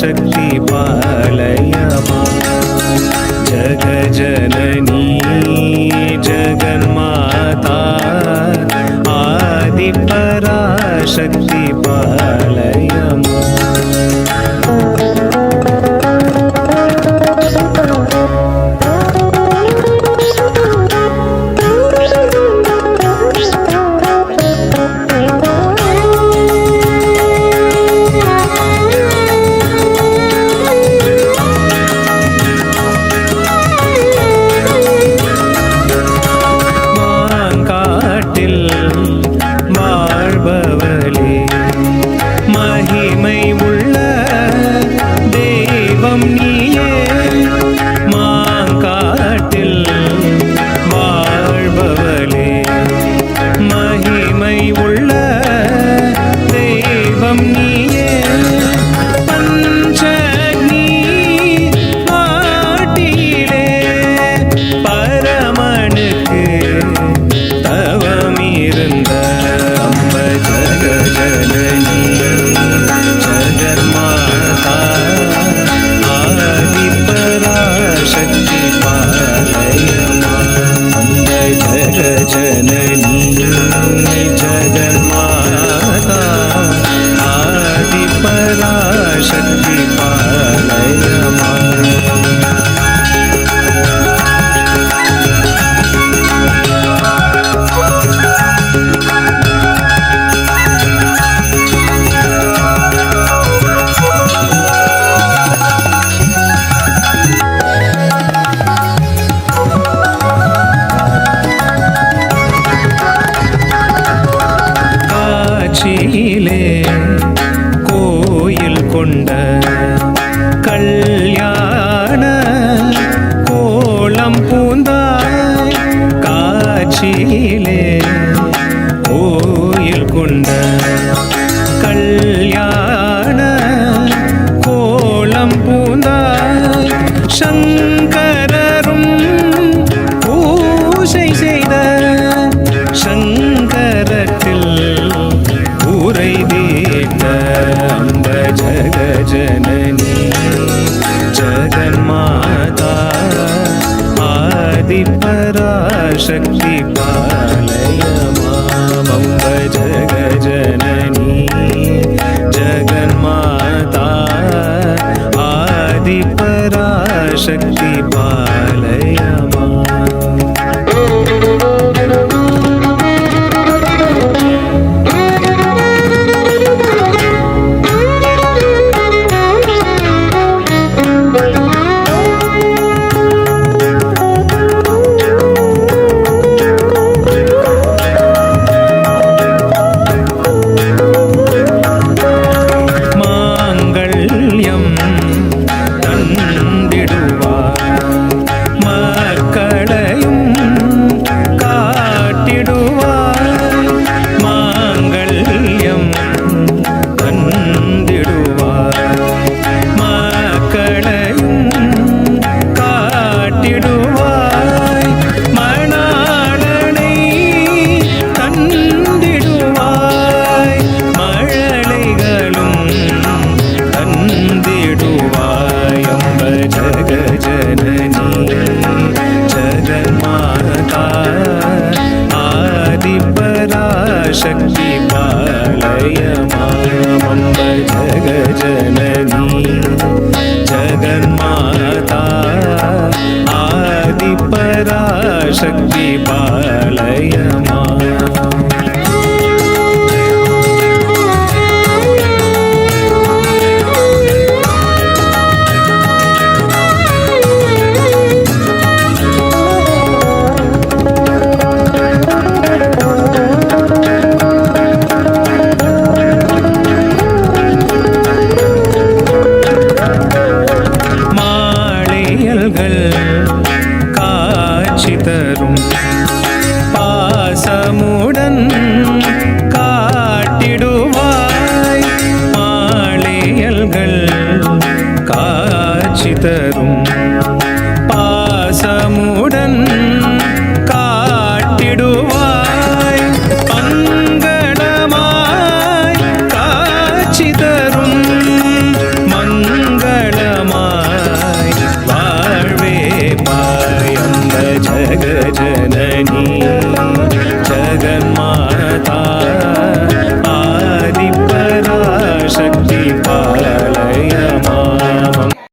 சக்தி பாலயமா ஜகஜனனி ஜெகன்மாதா ஆதிபராசக்தி பால जनन கல்யாண கோலம் பூந்தார் சங்கரரும் பூசை செய்த சங்கரத்தில் ஊரை தேட்ட அந்த ஜக ஜனனி ஜகன்மாதா பா sexy. शक्ति मालय मामम्ब जगजननी जगन्माता आदिपराशक्ति बालय காட்சி தரும் பாசமு ജനനീ ജഗന്ന